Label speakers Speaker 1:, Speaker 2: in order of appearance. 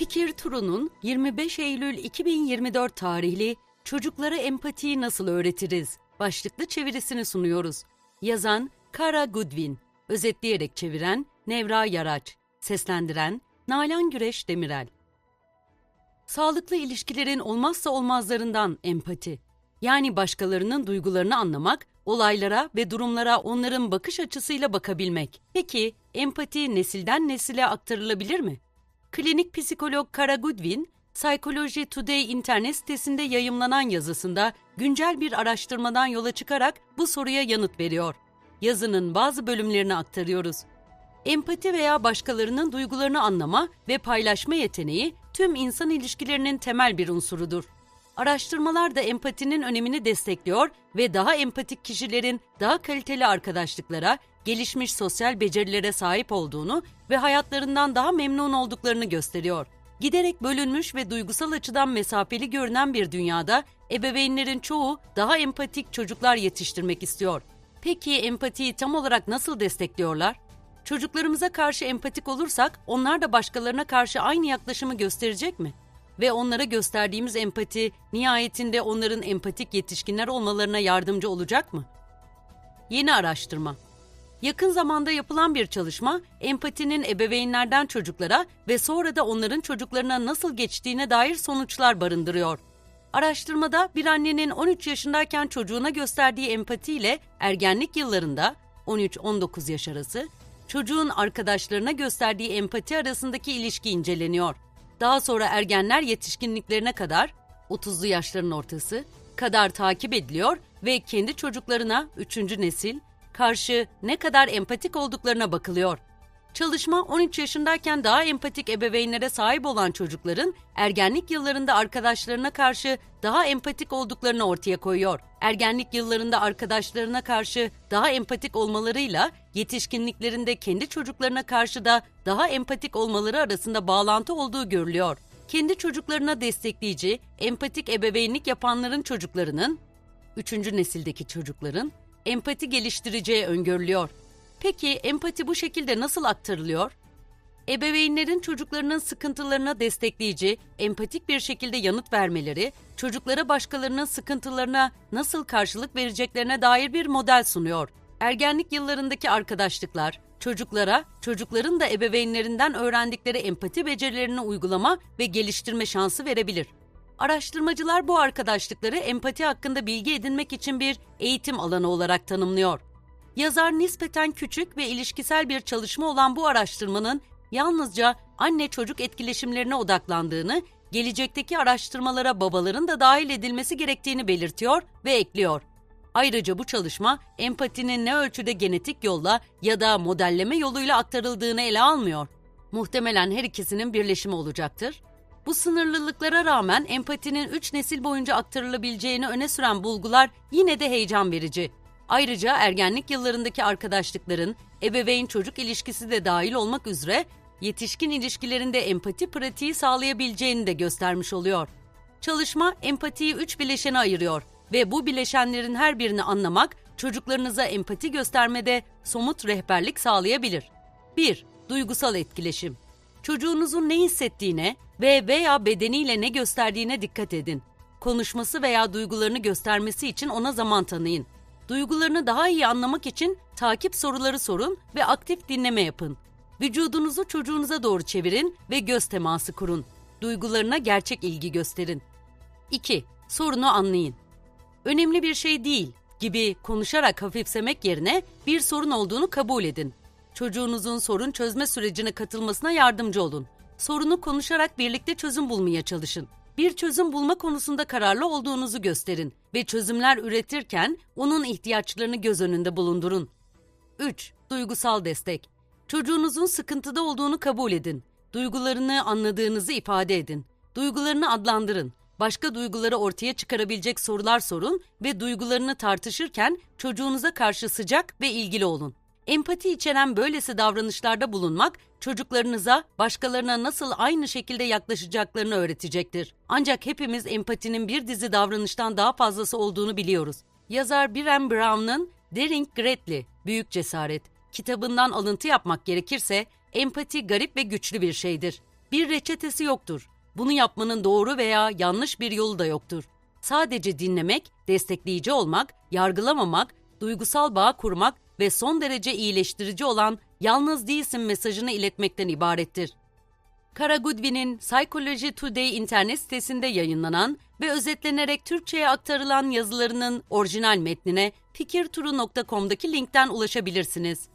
Speaker 1: Fikir Turu'nun 25 Eylül 2024 tarihli Çocuklara Empatiyi Nasıl Öğretiriz başlıklı çevirisini sunuyoruz. Yazan Kara Goodwin, özetleyerek çeviren Nevra Yaraç, seslendiren Nalan Güreş Demirel. Sağlıklı ilişkilerin olmazsa olmazlarından empati. Yani başkalarının duygularını anlamak, olaylara ve durumlara onların bakış açısıyla bakabilmek. Peki empati nesilden nesile aktarılabilir mi? Klinik psikolog Kara Goodwin, Psychology Today internet sitesinde yayımlanan yazısında güncel bir araştırmadan yola çıkarak bu soruya yanıt veriyor. Yazının bazı bölümlerini aktarıyoruz. Empati veya başkalarının duygularını anlama ve paylaşma yeteneği tüm insan ilişkilerinin temel bir unsurudur. Araştırmalar da empatinin önemini destekliyor ve daha empatik kişilerin daha kaliteli arkadaşlıklara, gelişmiş sosyal becerilere sahip olduğunu ve hayatlarından daha memnun olduklarını gösteriyor. Giderek bölünmüş ve duygusal açıdan mesafeli görünen bir dünyada ebeveynlerin çoğu daha empatik çocuklar yetiştirmek istiyor. Peki empatiyi tam olarak nasıl destekliyorlar? Çocuklarımıza karşı empatik olursak onlar da başkalarına karşı aynı yaklaşımı gösterecek mi? Ve onlara gösterdiğimiz empati nihayetinde onların empatik yetişkinler olmalarına yardımcı olacak mı? Yeni araştırma Yakın zamanda yapılan bir çalışma, empatinin ebeveynlerden çocuklara ve sonra da onların çocuklarına nasıl geçtiğine dair sonuçlar barındırıyor. Araştırmada bir annenin 13 yaşındayken çocuğuna gösterdiği empatiyle ergenlik yıllarında 13-19 yaş arası çocuğun arkadaşlarına gösterdiği empati arasındaki ilişki inceleniyor. Daha sonra ergenler yetişkinliklerine kadar 30'lu yaşların ortası kadar takip ediliyor ve kendi çocuklarına 3. nesil karşı ne kadar empatik olduklarına bakılıyor. Çalışma 13 yaşındayken daha empatik ebeveynlere sahip olan çocukların ergenlik yıllarında arkadaşlarına karşı daha empatik olduklarını ortaya koyuyor. Ergenlik yıllarında arkadaşlarına karşı daha empatik olmalarıyla yetişkinliklerinde kendi çocuklarına karşı da daha empatik olmaları arasında bağlantı olduğu görülüyor. Kendi çocuklarına destekleyici, empatik ebeveynlik yapanların çocuklarının, üçüncü nesildeki çocukların empati geliştireceği öngörülüyor. Peki empati bu şekilde nasıl aktarılıyor? Ebeveynlerin çocuklarının sıkıntılarına destekleyici, empatik bir şekilde yanıt vermeleri, çocuklara başkalarının sıkıntılarına nasıl karşılık vereceklerine dair bir model sunuyor. Ergenlik yıllarındaki arkadaşlıklar, çocuklara, çocukların da ebeveynlerinden öğrendikleri empati becerilerini uygulama ve geliştirme şansı verebilir. Araştırmacılar bu arkadaşlıkları empati hakkında bilgi edinmek için bir eğitim alanı olarak tanımlıyor. Yazar nispeten küçük ve ilişkisel bir çalışma olan bu araştırmanın yalnızca anne çocuk etkileşimlerine odaklandığını, gelecekteki araştırmalara babaların da dahil edilmesi gerektiğini belirtiyor ve ekliyor. Ayrıca bu çalışma empatinin ne ölçüde genetik yolla ya da modelleme yoluyla aktarıldığını ele almıyor. Muhtemelen her ikisinin birleşimi olacaktır. Bu sınırlılıklara rağmen empatinin 3 nesil boyunca aktarılabileceğini öne süren bulgular yine de heyecan verici. Ayrıca ergenlik yıllarındaki arkadaşlıkların ebeveyn çocuk ilişkisi de dahil olmak üzere yetişkin ilişkilerinde empati pratiği sağlayabileceğini de göstermiş oluyor. Çalışma empatiyi üç bileşene ayırıyor ve bu bileşenlerin her birini anlamak çocuklarınıza empati göstermede somut rehberlik sağlayabilir. 1. Duygusal etkileşim. Çocuğunuzun ne hissettiğine ve veya bedeniyle ne gösterdiğine dikkat edin. Konuşması veya duygularını göstermesi için ona zaman tanıyın. Duygularını daha iyi anlamak için takip soruları sorun ve aktif dinleme yapın. Vücudunuzu çocuğunuza doğru çevirin ve göz teması kurun. Duygularına gerçek ilgi gösterin. 2. Sorunu anlayın. Önemli bir şey değil gibi konuşarak hafifsemek yerine bir sorun olduğunu kabul edin. Çocuğunuzun sorun çözme sürecine katılmasına yardımcı olun. Sorunu konuşarak birlikte çözüm bulmaya çalışın. Bir çözüm bulma konusunda kararlı olduğunuzu gösterin ve çözümler üretirken onun ihtiyaçlarını göz önünde bulundurun. 3. Duygusal destek. Çocuğunuzun sıkıntıda olduğunu kabul edin. Duygularını anladığınızı ifade edin. Duygularını adlandırın. Başka duyguları ortaya çıkarabilecek sorular sorun ve duygularını tartışırken çocuğunuza karşı sıcak ve ilgili olun. Empati içeren böylesi davranışlarda bulunmak çocuklarınıza başkalarına nasıl aynı şekilde yaklaşacaklarını öğretecektir. Ancak hepimiz empatinin bir dizi davranıştan daha fazlası olduğunu biliyoruz. Yazar Brian Brown'ın Daring Greatly, Büyük Cesaret kitabından alıntı yapmak gerekirse empati garip ve güçlü bir şeydir. Bir reçetesi yoktur. Bunu yapmanın doğru veya yanlış bir yolu da yoktur. Sadece dinlemek, destekleyici olmak, yargılamamak, duygusal bağ kurmak ve son derece iyileştirici olan yalnız değilsin mesajını iletmekten ibarettir. Kara Goodwin'in Psychology Today internet sitesinde yayınlanan ve özetlenerek Türkçe'ye aktarılan yazılarının orijinal metnine fikirturu.com'daki linkten ulaşabilirsiniz.